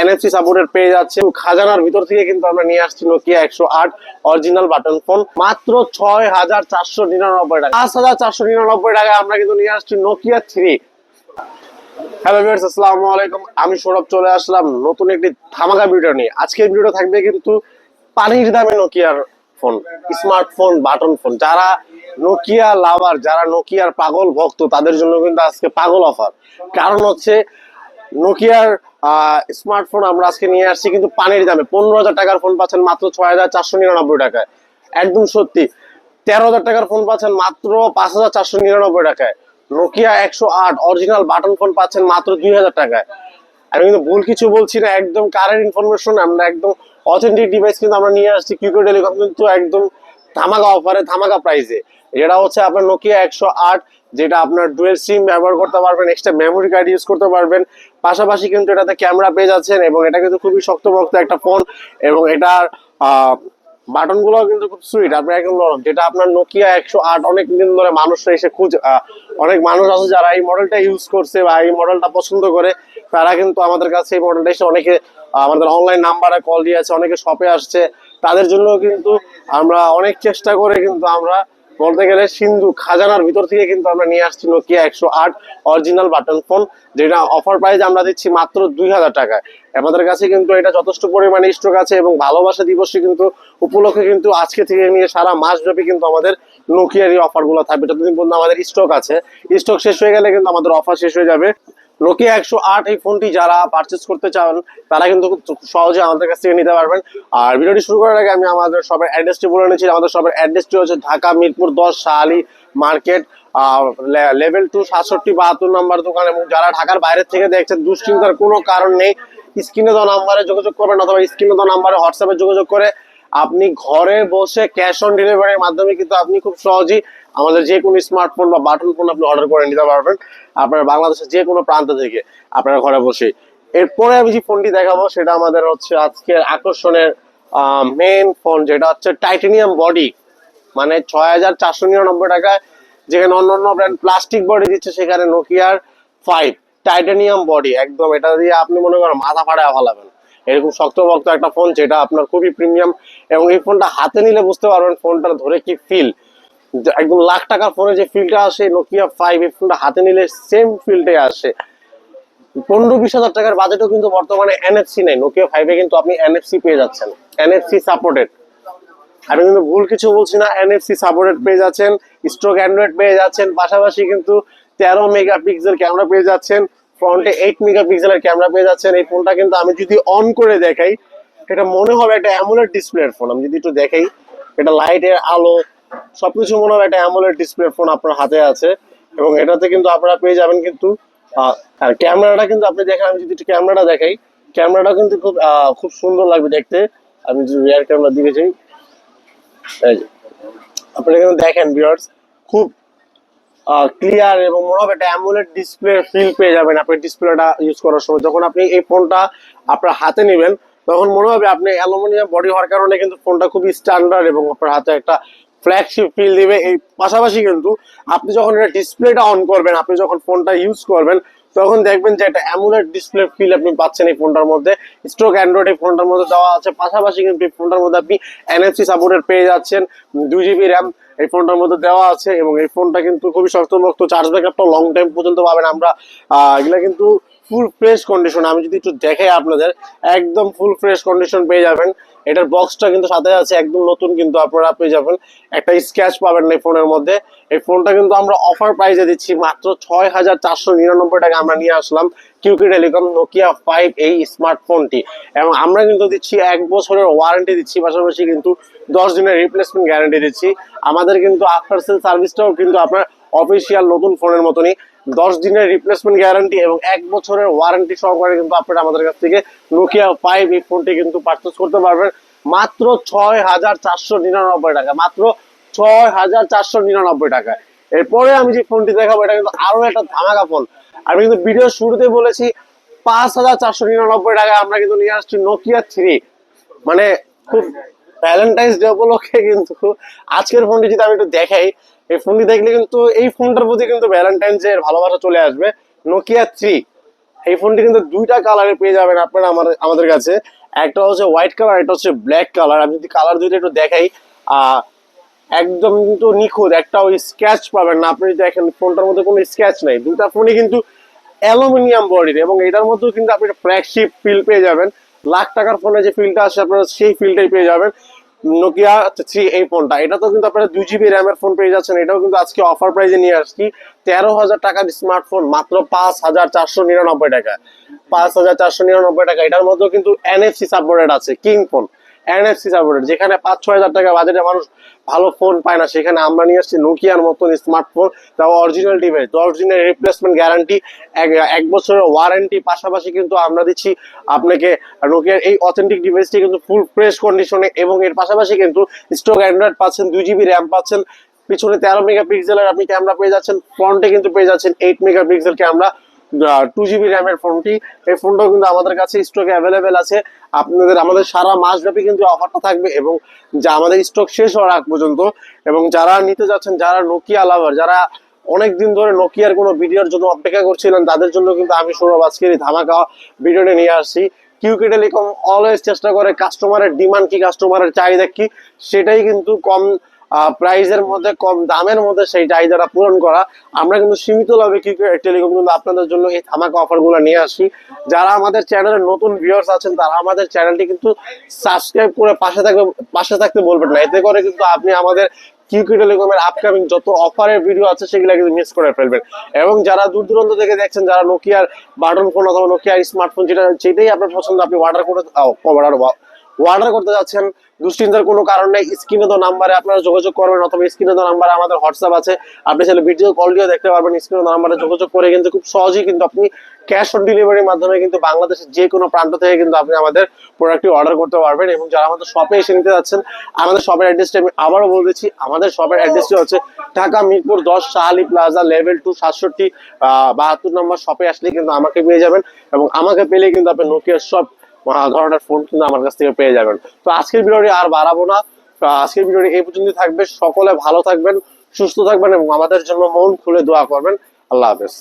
NFC পেয়ে যাচ্ছেন খাজানার ভিতর থেকে কিন্তু আমরা নিয়ে আসছি নোকিয়া একশো আট অরিজিনাল বাটন ফোন মাত্র ছয় হাজার চারশো নিরানব্বই টাকা। পাঁচ হাজার চারশো নিরানব্বই আমরা কিন্তু নিয়ে আসছি নোকিয়া আমি সৌরভ, চলে আসলাম নতুন একটি ধামাকা ভিডিও নিয়ে। আজকের ভিডিও থাকবে কিন্তু পানির দামে নোকিয়ার ফোন স্মার্টফোন বাটন ফোন যারা নোকিয়া লাভার যারা নোকিয়ার পাগল ভক্ত, তাদের জন্য কিন্তু আজকে পাগল অফার কারণ হচ্ছে নোকিয়ার স্মার্টফোন আমরা আজকে নিয়ে আসছি কিন্তু পানির দামে। পনেরো হাজার টাকার ফোন পাচ্ছেন মাত্র ছয় হাজার চারশো নিরানব্বই টাকায়। একদম সত্যি। তেরো হাজার টাকার ফোন পাচ্ছেন মাত্র পাঁচ হাজার চারশো নিরানব্বই টাকায়। নোকিয়া একশো আট অরিজিনাল বাটন ফোন পাচ্ছেন মাত্র দুই হাজার টাকায়। আমি কিন্তু ভুল কিছু বলছি না, একদম কারেন্ট ইনফরমেশন আমরা একদম অথেন্টিক ডিভাইস কিন্তু আমরা নিয়ে আসছি কিউকো টেলিকম কিন্তু একদম ধামাকা অফারে ধামাকা প্রাইসে যেটা হচ্ছে আপনার নোকিয়া একশো আট যেটা আপনার ডুয়েল সিম ব্যবহার করতে পারবেন এক্সট্রা মেমোরি কার্ড ইউজ করতে পারবেন। পাশাপাশি কিন্তু এটাতে ক্যামেরা পেয়ে যাচ্ছেন এবং এটা কিন্তু খুবই শক্তপোক্ত একটা ফোন এবং এটার বাটনগুলো কিন্তু খুব সুইট আপনার একদম নরম যেটা আপনার নোকিয়া একশো আট, অনেক দিন ধরে মানুষরা এসে খুঁজে অনেক মানুষ আছে যারা এই মডেলটা ইউজ করছে বা এই মডেলটা পছন্দ করে। তারা কিন্তু আমাদের কাছে এই মডেলটা এসে অনেকে আমাদের অনলাইন নাম্বারে কল দিয়েছে, অনেকে শপে আসছে। তাদের জন্য কিন্তু আমরা অনেক চেষ্টা করে কিন্তু আমরা বলতে গেলে সিন্ধু খাজানার ভিতর থেকে কিন্তু আমরা নিয়ে আসছি নোকিয়া একশো আট অরিজিনাল বাটন ফোন যেটা অফার প্রাইস আমরা দিচ্ছি মাত্র দুই হাজার টাকায়। আমাদের কাছে কিন্তু এটা যথেষ্ট পরিমাণে স্টক আছে এবং ভালোবাসা দিবসে কিন্তু উপলক্ষে কিন্তু আজকে থেকে নিয়ে সারা মাস ব্যাপী কিন্তু আমাদের নোকিয়ার এই অফারগুলো থাকবে। যতদিন পর্যন্ত আমাদের স্টক আছে স্টক শেষ হয়ে গেলে কিন্তু আমাদের অফার শেষ হয়ে যাবে। নোকিয়া একশো আট এই ফোনটি যারা পারচেস করতে চান, তারা কিন্তু খুব সহজে আমাদের কাছ থেকে নিতে পারবেন। আর ভিডিওটি শুরু করার আগে আমি আমাদের সবের অ্যাড্রেসটি বলে নিচ্ছি। আমাদের সবের অ্যাড্রেসটি হচ্ছে ঢাকা মিরপুর দশ শাহালি মার্কেট লেভেল টু সাতষট্টি বাহাত্তর নাম্বার দোকান। এবং যারা ঢাকার বাইরে থেকে দেখছেন, দুশ্চিন্তার কোনো কারণ নেই। স্ক্রিনে দেওয়া নাম্বারে যোগাযোগ করবেন অথবা স্ক্রিনে দেওয়া নাম্বারে হোয়াটসঅ্যাপে যোগাযোগ করে আপনি ঘরে বসে ক্যাশ অন ডেলিভারির মাধ্যমে কিন্তু আপনি খুব সহজেই আমাদের যে কোনো স্মার্টফোন বা বাটন ফোন আপনি অর্ডার করে নিতে পারবেন। আপনার বাংলাদেশের যে কোনো প্রান্ত থেকে আপনার ঘরে বসে। এরপরে আমি যে ফোনটি দেখাবো, সেটা আমাদের হচ্ছে আজকের আকর্ষণের মেন ফোন যেটা হচ্ছে টাইটেনিয়াম বডি মানে ছয় হাজার চারশো নিরানব্বই টাকায় যেখানে অন্য অন্য ব্র্যান্ড প্লাস্টিক বডি দিচ্ছে, সেখানে নোকিয়ার ফাইভ টাইটানিয়াম বডি একদম। এটা দিয়ে আপনি মনে করেন মাথা ফাড়ায় ফেলাবেন এরকম শক্তপোক্ত একটা ফোন যেটা আপনার খুবই প্রিমিয়াম এবং এই ফোনটা হাতে নিলে বুঝতে পারবেন ফোনটা ধরে কি ফিল একদম লাখ টাকার ফোনে যে ফিলটা আসে নোকিয়া ফাইভ এই ফোনটা হাতে নিলে সেম ফিলটাই আসে। পনেরো বিশ হাজার টাকার বাজেটও কিন্তু বর্তমানে এনএফসি নেই নোকিয়া ফাইভে কিন্তু আপনি এনএফসি পেয়ে যাচ্ছেন এনএফসি সাপোর্টেড আমি কিন্তু ভুল কিছু বলছি না এনএফসি সাপোর্টেড পেয়ে যাচ্ছেন স্ট্রোক অ্যান্ড্রয়েড পেয়ে যাচ্ছেন, পাশাপাশি কিন্তু তেরো মেগাপিক্সেল ক্যামেরা পেয়ে যাচ্ছেন। ফ্রন্টে এইট মেগাপিক্সেলের ক্যামেরা পেয়ে যাচ্ছেন। এই ফোনটা কিন্তু আমি যদি অন করে দেখাই এটা মনে হবে একটা অ্যামুলেট ডিসপ্লের ফোন আমি যদি একটু দেখাই এটা লাইটের আলো সবকিছু মনে হবে একটা অ্যামুলেট ডিসপ্লে ফোন আপনার হাতে আছে। এবং এটাতে কিন্তু আপনারা পেয়ে যাবেন কিন্তু আর ক্যামেরাটা কিন্তু আপনি দেখেন আমি যদি একটু ক্যামেরাটা দেখাই ক্যামেরাটা কিন্তু খুব খুব সুন্দর লাগবে দেখতে। আমি যদি রিয়ার ক্যামেরা দিকে যাই। আপনারা কিন্তু দেখেন ভিউয়ার্স খুব ক্লিয়ার এবং মনে হবে একটা অ্যামুলেট ডিসপ্লে ফিল পেয়ে যাবেন। আপনি ডিসপ্লেটা ইউজ করার সময়। যখন আপনি এই ফোনটা আপনার হাতে নেবেন, তখন মনে হবে আপনি অ্যালুমিনিয়াম বডি হওয়ার কারণে কিন্তু ফোনটা খুবই স্ট্যান্ডার্ড এবং আপনার হাতে একটা ফ্ল্যাগশিপ ফিল দিবে। এই পাশাপাশি কিন্তু আপনি যখন এটা ডিসপ্লেটা অন করবেন, আপনি যখন ফোনটা ইউজ করবেন তখন দেখবেন যে একটা অ্যামুলেট ডিসপ্লে ফিল আপনি পাচ্ছেন এই ফোনটার মধ্যে। স্ট্রোক অ্যান্ড্রয়েড এই ফোনটার মধ্যে দেওয়া আছে। পাশাপাশি কিন্তু এই ফোনটার মধ্যে আপনি এনএফসি সাপোর্টের পেয়ে যাচ্ছেন। দু জিবি র্যাম এই ফোনটার মধ্যে দেওয়া আছে এবং এই ফোনটা কিন্তু খুবই শক্তমক্ত চার্জ ব্যাকআপটা লং টাইম পর্যন্ত পাবেন। আমরা এগুলা কিন্তু ফুল ফ্রেশ কন্ডিশন আমি যদি একটু দেখাই আপনাদের, একদম ফুল ফ্রেশ কন্ডিশন পেয়ে যাবেন। এটার বক্সটা কিন্তু সাথে আছে, একদম নতুন কিন্তু আপনারা পেয়ে যাবেন। একটা স্ক্র্যাচ পাবেন না এই ফোনের মধ্যে। এই ফোনটা কিন্তু আমরা অফার প্রাইসে দিচ্ছি মাত্র ছয় হাজার চারশো নিরানব্বই টাকা। আমরা নিয়ে আসলাম কিউকি টেলিকম নোকিয়া ফাইভ এই স্মার্টফোনটি এবং আমরা কিন্তু দিচ্ছি এক বছরের ওয়ারেন্টি দিচ্ছি, পাশাপাশি কিন্তু দশ দিনের রিপ্লেসমেন্ট গ্যারান্টি দিচ্ছি। আমাদের কিন্তু আফটার সেল সার্ভিসটাও কিন্তু আপনার অফিসিয়াল নতুন ফোনের মতনই। দশ দিনের রিপ্লেসমেন্ট গ্যারান্টি এবং এক বছরের ওয়ারেন্টি সহকারে কিন্তু আপনারা আমাদের কাছ থেকে নোকিয়া ফাইভ এই ফোনটি কিন্তু পারচেস করতে পারবেন। মাত্র ছয় হাজার চারশো নিরানব্বই টাকা, মাত্র ছয় হাজার চারশো নিরানব্বই টাকা। এরপরে আমি যে ফোনটি দেখাবো, এটা কিন্তু আরও একটা ধামাকা ফোন আমি কিন্তু ভিডিও শুরুতে বলেছি, পাঁচ হাজার চারশো নিরানব্বই টাকায় আমরা কিন্তু নিয়ে আসছি নোকিয়া থ্রি মানে খুব ভ্যালেন্টাইন্স ডে উপলক্ষে কিন্তু আজকের ফোনটি যদি আমি একটু দেখাই এই ফোনটি দেখলে কিন্তু, এই ফোনটার প্রতি কিন্তু ভ্যালেন্টাইন্স এর ভালোবাসা চলে আসবে নোকিয়া থ্রি এই ফোনটি কিন্তু দুইটা কালারে পেয়ে যাবেন আপনারা আমাদের আমাদের কাছে। একটা হচ্ছে হোয়াইট কালার একটা হচ্ছে ব্ল্যাক কালার আমি যদি কালার দুইটা একটু দেখাই একদম কিন্তু নিখুঁত একটা ওই স্ক্র্যাচ পাবেন না। আপনি দেখেন, ফোনটার মধ্যে কোনো স্ক্র্যাচ নাই। দুটা ফোনই কিন্তু অ্যালুমিনিয়াম বডির এবং এটার মধ্যেও কিন্তু আপনি একটা ফ্ল্যাগশিপ ফিল পেয়ে যাবেন। লাখ টাকার ফোনে যে ফিলটা আসে, আপনারা সেই ফিলটাই পেয়ে যাবেন। নোকিয়া থ্রি এই ফোনটা এটা তো কিন্তু আপনারা দুই জিবি র্যামের ফোন পেয়ে যাচ্ছেন। এটাও কিন্তু আজকে অফার প্রাইজে নিয়ে আসছি। তেরো হাজার টাকার স্মার্টফোন মাত্র পাঁচ হাজার চারশো নিরানব্বই টাকা। পাঁচ হাজার চারশো নিরানব্বই টাকা। এটার মধ্যেও কিন্তু এনএফসি সাপোর্টেড আছে কিং ফোন এনএফসি সাপোর্টেড যেখানে পাঁচ, ছয় হাজার টাকা বাজেটে মানুষ ভালো ফোন পায় না, সেখানে আমরা নিয়ে আসছি নোকিয়ার মতন স্মার্টফোন তাও অরিজিনাল ডিভাইস দশ দিনের রিপ্লেসমেন্ট গ্যারান্টি এক বছরের ওয়ারেন্টি পাশাপাশি কিন্তু আমরা দিচ্ছি আপনাকে নোকিয়ার এই অথেন্টিক ডিভাইসটি কিন্তু ফুল ফ্রেশ কন্ডিশনে এবং এর পাশাপাশি কিন্তু স্টক অ্যান্ড্রয়েড পাচ্ছেন, দুই জিবি র্যাম পাচ্ছেন, পিছনে তেরো মেগা পিক্সেলের আপনি ক্যামেরা পেয়ে যাচ্ছেন ফ্রন্টে কিন্তু পেয়ে যাচ্ছেন eight mega pixel camera two GB র্যামের ফোনটি এই ফোনটাও কিন্তু আমাদের কাছে স্টকে অ্যাভেলেবেল আছে। আপনাদের, আমাদের সারা মাস ব্যাপী কিন্তু অফারটা থাকবে এবং যা আমাদের স্টক শেষ হওয়ার আগ পর্যন্ত এবং যারা নিতে যাচ্ছেন, যারা নোকিয়া লাভার যারা অনেক দিন ধরে নোকিয়ার কোনো ভিডিওর জন্য অপেক্ষা করছিলেন, তাদের জন্য কিন্তু আমি সৌরভ আজকের এই ধামাকা ভিডিওটা নিয়ে আসছি। কিউকি টেলিকম অলওয়েজ চেষ্টা করে কাস্টমারের ডিমান্ড কি কাস্টমারের চাহিদা কি, সেটাই কিন্তু কম প্রাইসের মধ্যে কম দামের মধ্যে সেই চাহিদাটা পূরণ করা। আমরা কিন্তু সীমিত লাভে কি টেলিকম কিন্তু আপনাদের জন্য এই ধামাকা অফারগুলো নিয়ে আসি। যারা আমাদের চ্যানেলের নতুন ভিউয়ার্স আছেন, তারা আমাদের চ্যানেলটি কিন্তু সাবস্ক্রাইব করে পাশে থাকবে, পাশে থাকতে বলবেন না। এতে করে কিন্তু আপনি আমাদের কিউকি টেলিকমের আপকামিং যত অফারের ভিডিও আছে, সেগুলো কিন্তু মিস করে ফেলবেন। এবং যারা দূর দূরান্ত থেকে দেখছেন, যারা নোকিয়ার বাটন ফোন অথবা নোকিয়ার স্মার্টফোন যেটা যেটাই আপনার পছন্দ, আপনি অর্ডার করে অর্ডার অর্ডার করতে যাচ্ছেন দুশ্চিন্তার কোনো কারণ নেই স্ক্রিনে তো নাম্বারে আপনারা যোগাযোগ করবেন অথবা স্ক্রিনে তো নাম্বারে আমাদের হোয়াটসঅ্যাপ আছে। আপনি চাইলে ভিডিও কল দিয়েও দেখতে পারবেন স্ক্রিনে নাম্বারে যোগাযোগ করে কিন্তু খুব সহজেই কিন্তু আপনি ক্যাশ অন ডেলিভারির মাধ্যমে কিন্তু বাংলাদেশের যে কোনো প্রান্ত থেকে কিন্তু আপনি আমাদের প্রোডাক্টটি অর্ডার করতে পারবেন এবং যারা আমাদের শপে এসে নিতে যাচ্ছেন আমাদের শপের অ্যাড্রেসটি আমি আবারও বলে দিচ্ছি আমাদের শপের অ্যাড্রেসটি হচ্ছে ঢাকা মিরপুর দশ শাহালি প্লাজা লেভেল টু সাতষট্টি বাহাত্তর নম্বর শপে আসলে কিন্তু আমাকে পেয়ে যাবেন এবং আমাকে পেলে কিন্তু আপনি নোকিয়ার আহ, ধরনের ফোন কিন্তু আমার কাছ থেকে পেয়ে যাবেন। তো আজকের ভিডিওটি আর বাড়াবো না। আজকের ভিডিওটি এই পর্যন্ত থাকবে। সকলে ভালো থাকবেন, সুস্থ থাকবেন এবং আমাদের জন্য মন খুলে দোয়া করবেন। আল্লাহ হাফেজ।